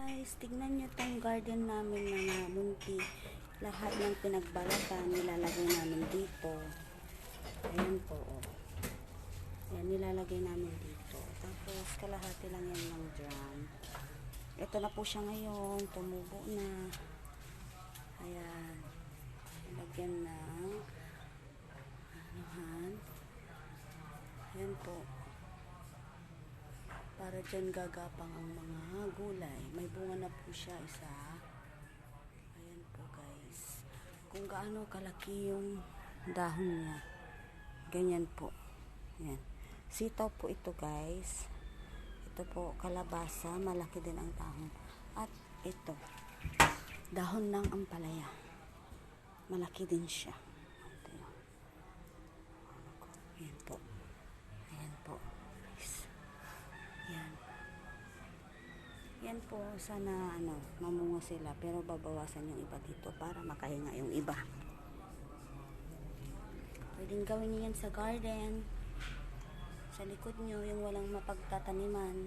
Guys, tignan nyo tong garden namin na munti. Lahat ng pinagbalatan, nilalagay namin dito. Ayan po, oh. Ayan, nilalagay namin dito. Tapos, kalahati lang yan ng drum. Ito na po siya ngayon. Tumubo na. Ayan. Lagyan na. Anuhan. Ayan po. Para dyan gagapang ang mga gulay. May bunga na po siya isa. Ayan po guys. Kung gaano kalaki yung dahon niya. Ganyan po. Ayan. Sitaw po ito guys. Ito po kalabasa. Malaki din ang dahon. At ito. Dahon ng ampalaya. Malaki din siya. Ito yun. Ayan po. Ayan po. Guys. Yan. Yan po, sana ano, mamunga sila pero babawasan yung iba dito para makahinga yung iba. Pwedeng gawin niyo yan sa garden. Sa likod nyo, yung walang mapagtataniman.